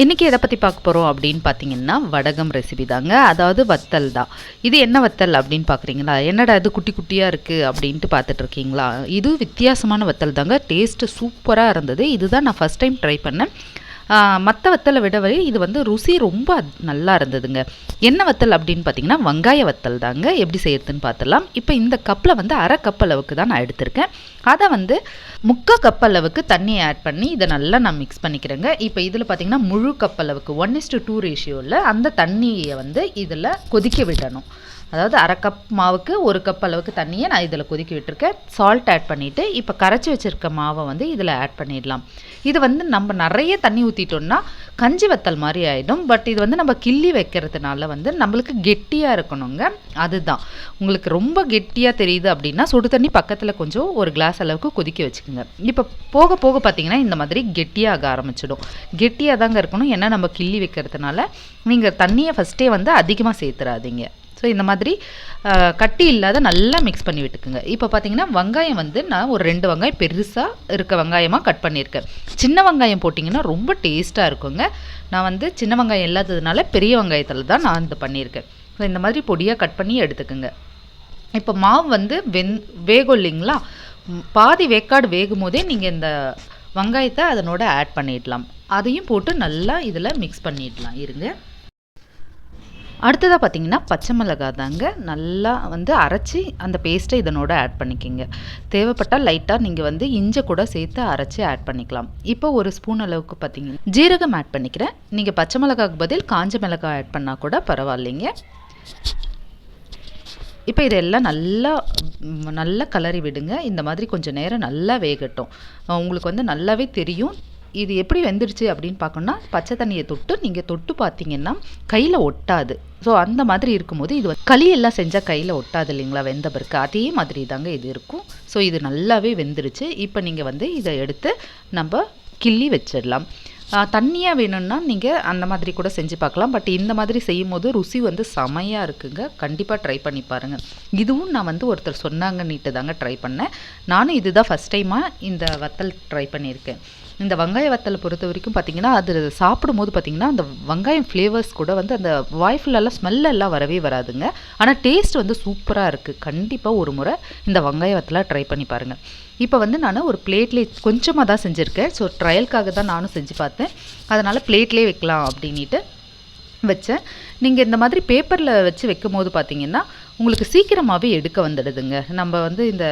இன்றைக்கி எதை பற்றி பார்க்க போகிறோம் அப்படின்னு பார்த்தீங்கன்னா வடகம் ரெசிபி தாங்க. அதாவது வத்தல் தான். இது என்ன வத்தல் அப்படின்னு பார்க்குறீங்களா என்னடா இது குட்டி குட்டியாக இருக்குது அப்படின்ட்டு பார்த்துட்டு இருக்கீங்களா? இது வித்தியாசமான வத்தல் தாங்க. டேஸ்ட்டு சூப்பராக இருந்தது. இதுதான் நான் ஃபஸ்ட் டைம் ட்ரை பண்ணேன். மற்ற வத்தலை விடவே இது வந்து ருசி ரொம்ப நல்லா இருந்ததுங்க. என்ன வத்தல் அப்படின்னு பார்த்தீங்கன்னா வெங்காய வத்தல் தாங்க. எப்படி செய்யறதுன்னு பார்த்துலாம் இப்போ இந்த கப்பில் வந்து அரை கப் அளவுக்கு தான் நான் எடுத்திருக்கேன். அதை வந்து முக்கால் கப் அளவுக்கு தண்ணியை ஆட் பண்ணி இதை நல்லா நான் மிக்ஸ் பண்ணிக்கிறேங்க. இப்போ இதில் பார்த்தீங்கன்னா முழு கப் அளவுக்கு ஒன் இஸ்டு டூ ரேஷியோவில் அந்த தண்ணியை வந்து இதில் கொதிக்க விடணும். அதாவது அரை கப் மாவுக்கு ஒரு கப் அளவுக்கு தண்ணியை நான் இதில் கொதிக்க விட்டுருக்கேன். சால்ட் ஆட் பண்ணிவிட்டு இப்போ கரைச்சி வச்சுருக்க மாவை வந்து இதில் ஆட் பண்ணிடலாம். இது வந்து நம்ம நிறைய தண்ணி ஊற்றிட்டோம்னா கஞ்சி வத்தல் மாதிரி ஆகிடும் பட் இது வந்து நம்ம கிள்ளி வைக்கிறதுனால வந்து நம்மளுக்கு கெட்டியாக இருக்கணுங்க. அதுதான். உங்களுக்கு ரொம்ப கெட்டியாக தெரியுது அப்படின்னா சுடு தண்ணி பக்கத்தில் கொஞ்சம் ஒரு கிளாஸ் அளவுக்கு கொதிக்க வச்சுக்கோங்க. இப்போ போக போக பார்த்திங்கன்னா இந்த மாதிரி கெட்டியாக ஆரம்பிச்சிடும். கெட்டியாக தாங்க இருக்கணும். ஏன்னா நம்ம கிள்ளி வைக்கிறதுனால நீங்கள் தண்ணியை ஃபஸ்ட்டே வந்து அதிகமாக சேர்த்துறாதீங்க. ஸோ இந்த மாதிரி கட்டி இல்லாத நல்லா மிக்ஸ் பண்ணி விட்டுக்குங்க. இப்போ பார்த்தீங்கன்னா வெங்காயம் வந்து நான் ஒரு ரெண்டு வெங்காயம் பெருசாக இருக்க வெங்காயமாக கட் பண்ணியிருக்கேன். சின்ன வெங்காயம் போட்டிங்கன்னா ரொம்ப டேஸ்ட்டாக இருக்குங்க. நான் வந்து சின்ன வெங்காயம் இல்லாததுனால பெரிய வெங்காயத்தில் தான் நான் இது பண்ணியிருக்கேன். ஸோ இந்த மாதிரி பொடியாக கட் பண்ணி எடுத்துக்கோங்க. இப்போ மாவு வந்து வெந் வேகும் இல்லைங்களா? பாதி வேக்காடு வேகும் போதே நீங்கள் இந்த வெங்காயத்தை அதனோட ஆட் பண்ணிடலாம். அதையும் போட்டு நல்லா இதில் மிக்ஸ் பண்ணிடலாம். இருங்க. அடுத்ததாக பார்த்தீங்கன்னா பச்சை மிளகா தாங்க நல்லா வந்து அரைச்சி அந்த பேஸ்ட்டை இதனோட ஆட் பண்ணிக்கிங்க. தேவைப்பட்டால் லைட்டாக நீங்கள் வந்து இஞ்சி கூட சேர்த்து அரைச்சி ஆட் பண்ணிக்கலாம். இப்போ ஒரு ஸ்பூன் அளவுக்கு பார்த்தீங்கன்னா ஜீரகம் ஆட் பண்ணிக்கிறேன். நீங்கள் பச்சை மிளகாவுக்கு பதில் காஞ்ச மிளகாய் ஆட் பண்ணால் கூட பரவாயில்லைங்க. இப்போ இதெல்லாம் நல்லா நல்லா கலரி விடுங்க. இந்த மாதிரி கொஞ்சம் நேரம் நல்லா வேகட்டும். உங்களுக்கு வந்து நல்லாவே தெரியும். இது எப்படி வெந்துடுச்சு அப்படின்னு பார்க்கணுன்னா பச்சை தண்ணியை தொட்டு நீங்கள் தொட்டு பார்த்தீங்கன்னா கையில் ஒட்டாது. ஸோ அந்த மாதிரி இருக்கும்போது இது களியெல்லாம் களி எல்லாம் செஞ்சால் கையில் ஒட்டாது இல்லைங்களா வெந்த பிறகு? அதே மாதிரி தாங்க இது இருக்கும். ஸோ இது நல்லாவே வெந்துருச்சு இப்போ நீங்கள் வந்து இதை எடுத்து நம்ம கிள்ளி வச்சிடலாம். தண்ணியாக வேணும்னா நீங்கள் அந்த மாதிரி கூட செஞ்சு பார்க்கலாம். பட் இந்த மாதிரி செய்யும் போது ருசி வந்து செமையாக இருக்குங்க. கண்டிப்பாக ட்ரை பண்ணி பாருங்கள் இதுவும் நான் வந்து ஒருத்தர் சொன்னாங்கன்னுட்டு தாங்க ட்ரை பண்ணேன். நானும் இதுதான் ஃபஸ்ட் டைமாக இந்த வத்தல் ட்ரை பண்ணியிருக்கேன். இந்த வெங்காய வத்தலை பொறுத்த வரைக்கும் பார்த்தீங்கன்னா அது சாப்பிடும்போது பார்த்தீங்கன்னா அந்த வெங்காயம் ஃப்ளேவர்ஸ் கூட வந்து அந்த வாய்ஃபுல்லெல்லாம் ஸ்மெல்லெல்லாம் வரவே வராதுங்க. ஆனால் டேஸ்ட் வந்து சூப்பராக இருக்குது கண்டிப்பாக ஒரு முறை இந்த வெங்காய வத்தலை ட்ரை பண்ணி பாருங்கள் இப்போ வந்து நான் ஒரு பிளேட்லேயே கொஞ்சமாக தான் செஞ்சுருக்கேன். ஸோ ட்ரையலுக்காக தான் நானும் செஞ்சு பார்த்தேன். அதனால் பிளேட்லேயே வைக்கலாம் அப்படின்ட்டு வச்சேன். நீங்கள் இந்த மாதிரி பேப்பரில் வச்சு வைக்கும் போது பார்த்தீங்கன்னா உங்களுக்கு சீக்கிரமாகவே எடுக்க வந்துடுதுங்க. நம்ம வந்து இந்த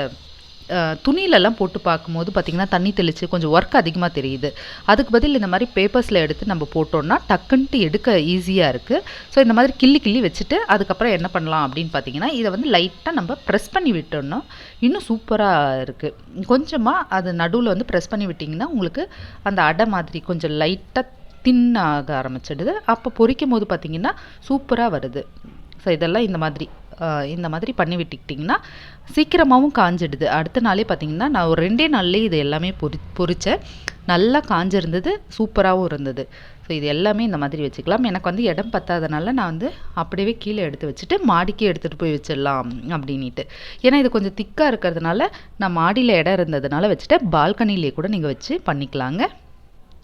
துணியிலலாம் போட்டு பார்க்கும்போது பார்த்திங்கன்னா தண்ணி தெளித்து கொஞ்சம் ஒர்க் அதிகமாக தெரியுது. அதுக்கு பதில் இந்த மாதிரி பேப்பர்ஸில் எடுத்து நம்ம போட்டோம்னா டக்குன்ட்டு எடுக்க ஈஸியாக இருக்குது ஸோ இந்த மாதிரி கிள்ளி கிள்ளி வச்சுட்டு அதுக்கப்புறம் என்ன பண்ணலாம் அப்படின்னு பார்த்தீங்கன்னா இதை வந்து லைட்டாக நம்ம ப்ரெஸ் பண்ணி விட்டோம்னா இன்னும் சூப்பராக இருக்குது கொஞ்சமாக அது நடுவில் வந்து ப்ரெஸ் பண்ணி விட்டிங்கன்னா உங்களுக்கு அந்த அடை மாதிரி கொஞ்சம் லைட்டாக தின்னாக ஆரம்பிச்சிடுது. அப்போ பொரிக்கும் போது பார்த்தீங்கன்னா சூப்பராக வருது. ஸோ இதெல்லாம் இந்த மாதிரி. இந்த மாதிரி பண்ணி விட்டுக்கிட்டிங்கன்னா சீக்கிரமாகவும் காஞ்சிடுது. அடுத்த நாளே பார்த்தீங்கன்னா நான் ஒரு ரெண்டே நாள்லேயே இது எல்லாமே பொரி பொரித்தேன் நல்லா காஞ்சிருந்தது சூப்பராகவும் இருந்தது. ஸோ இது எல்லாமே இந்த மாதிரி வச்சுக்கலாம். எனக்கு வந்து இடம் பத்தாதனால நான் வந்து அப்படியே கீழே எடுத்து வச்சுட்டு மாடிக்கு எடுத்துகிட்டு போய் வச்சிடலாம் அப்படின்ட்டு ஏன்னா இது கொஞ்சம் திக்காக இருக்கிறதுனால நான் மாடியில் இடம் இருந்ததுனால வச்சுட்டு பால்கனிலே கூட நீங்கள் வச்சு பண்ணிக்கலாங்க.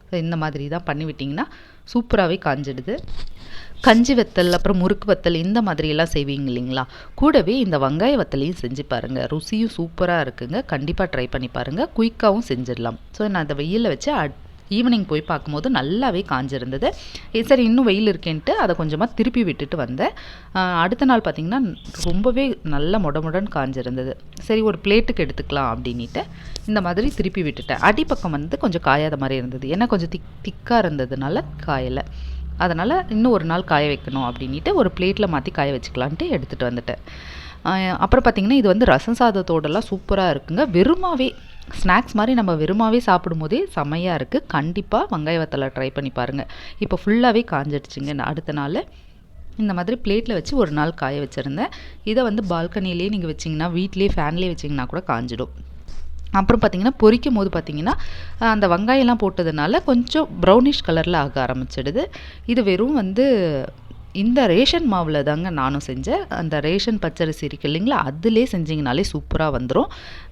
ஸோ இந்த மாதிரி தான் பண்ணி விட்டிங்கன்னா சூப்பராகவே காஞ்சிடுது. கஞ்சி வத்தல் அப்புறம் முறுக்கு வத்தல் இந்த மாதிரியெல்லாம் செய்வீங்க இல்லைங்களா? கூடவே இந்த வெங்காய வத்தலையும் செஞ்சு பாருங்கள் ருசியும் சூப்பராக இருக்குங்க. கண்டிப்பாக ட்ரை பண்ணி பாருங்கள் குயிக்காகவும் செஞ்சிடலாம். ஸோ நான் அதை வெயிலில் வச்சு அட் ஈவினிங் போய் பார்க்கும்போது நல்லாவே காஞ்சிருந்தது. ஏ, சரி இன்னும் வெயில் இருக்கேன்ட்டு அதை கொஞ்சமாக திருப்பி விட்டுட்டு வந்தேன். அடுத்த நாள் பார்த்திங்கன்னா ரொம்பவே நல்ல முடமுடன் காஞ்சிருந்தது. சரி ஒரு பிளேட்டுக்கு எடுத்துக்கலாம் அப்படின்ட்டு இந்த மாதிரி திருப்பி விட்டுட்டேன். அடிப்பக்கம் வந்து கொஞ்சம் காயாத மாதிரி இருந்தது. ஏன்னா கொஞ்சம் திக் திக்காக இருந்ததுனால காயலை. அதனால் இன்னும் ஒரு நாள் காய வைக்கணும் அப்படின்ட்டு ஒரு பிளேட்டில் மாற்றி காய வச்சுக்கலான்ட்டு எடுத்துகிட்டு வந்துட்டேன். அப்புறம் பார்த்திங்கன்னா இது வந்து ரசம் சாதத்தோடலாம் சூப்பராக இருக்குங்க. வெறுமாவே ஸ்நாக்ஸ் மாதிரி நம்ம வெறுமாவே சாப்பிடும்போதே செமையாக இருக்குது கண்டிப்பாக வெங்காய வத்தலை ட்ரை பண்ணி பாருங்கள் இப்போ ஃபுல்லாகவே காஞ்சிடுச்சுங்க. அடுத்த நாள் இந்த மாதிரி பிளேட்டில் வச்சு ஒரு நாள் காய வச்சுருந்தேன். இதை வந்து பால்கனிலேயே நீங்கள் வச்சிங்கன்னா வீட்லேயே ஃபேன்லேயே வச்சிங்கன்னா கூட காஞ்சிடும். அப்புறம் பார்த்தீங்கன்னா பொரிக்கும் போது பார்த்தீங்கன்னா அந்த வெங்காயம்லாம் போட்டதுனால கொஞ்சம் ப்ரௌனிஷ் கலரில் ஆக ஆரம்பிச்சிடுது. இது வெறும் வந்து இந்த ரேஷன் மாவில் தாங்க நானும் செஞ்சேன். அந்த ரேஷன் பச்சரிசி இருக்கு இல்லைங்களா அதிலே செஞ்சிங்கனாலே சூப்பராக வந்துடும்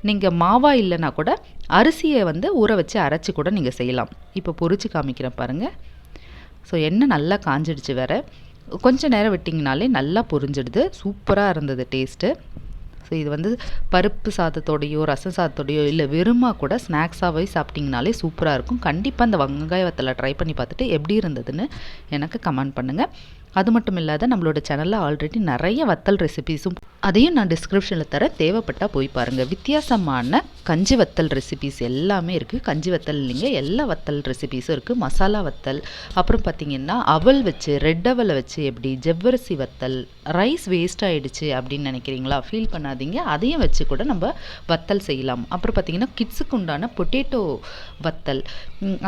நீங்கள் மாவாக இல்லைன்னா கூட அரிசியை வந்து ஊற வச்சு அரைச்சி கூட நீங்கள் செய்யலாம். இப்போ பொரிச்சு காமிக்கிறேன் பாருங்கள் ஸோ எண்ணெய் நல்லா காஞ்சிடுச்சு வேறு. கொஞ்சம் நேரம் விட்டிங்கனாலே நல்லா பொரிஞ்சிடுது. சூப்பராக இருந்தது டேஸ்ட்டு ஸோ இது வந்து பருப்பு சாதத்தோடையோ ரசம் சாதத்தோடையோ இல்லை வெறுமா கூட ஸ்நாக்ஸாகவே சாப்பிட்டிங்கனாலே சூப்பராக இருக்கும். கண்டிப்பாக அந்த வெங்காய வத்தலை ட்ரை பண்ணி பார்த்துட்டு எப்படி இருந்ததுன்னு எனக்கு கமெண்ட் பண்ணுங்கள் அது மட்டும் இல்லாத நம்மளோட சேனலில் ஆல்ரெடி நிறைய வத்தல் ரெசிபிஸும் அதையும் நான் டிஸ்கிரிப்ஷனில் தர தேவைப்பட்டால் போய் பாருங்கள் வித்தியாசமான கஞ்சி வத்தல் ரெசிபீஸ் எல்லாமே இருக்குது கஞ்சி வத்தல் இல்லைங்க எல்லா வத்தல் ரெசிபீஸும் இருக்குது மசாலா வத்தல் அப்புறம் பார்த்திங்கன்னா அவல் வச்சு ரெட் அவலை வச்சு எப்படி ஜவ்வரிசி வத்தல் ரைஸ் வேஸ்ட் ஆகிடுச்சு அப்படின்னு நினைக்கிறீங்களா? ஃபீல் பண்ணாதீங்க. அதையும் வச்சு கூட நம்ம வத்தல் செய்யலாம். அப்புறம் பார்த்திங்கன்னா கிட்ஸுக்கு உண்டான பொட்டேட்டோ வத்தல்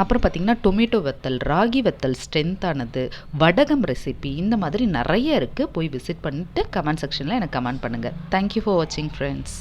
அப்புறம் பார்த்திங்கன்னா டொமேட்டோ வத்தல் ராகி வத்தல் ஸ்ட்ரென்த்தானது வடகம் ரெசிபி இந்த மாதிரி நிறைய இருக்குது போய் விசிட் பண்ணிட்டு கமெண்ட் செக்ஷனில் எனக்கு கமெண்ட் பண்ணுங்கள் தேங்க்யூ ஃபார் வாட்சிங் ஃப்ரெண்ட்ஸ்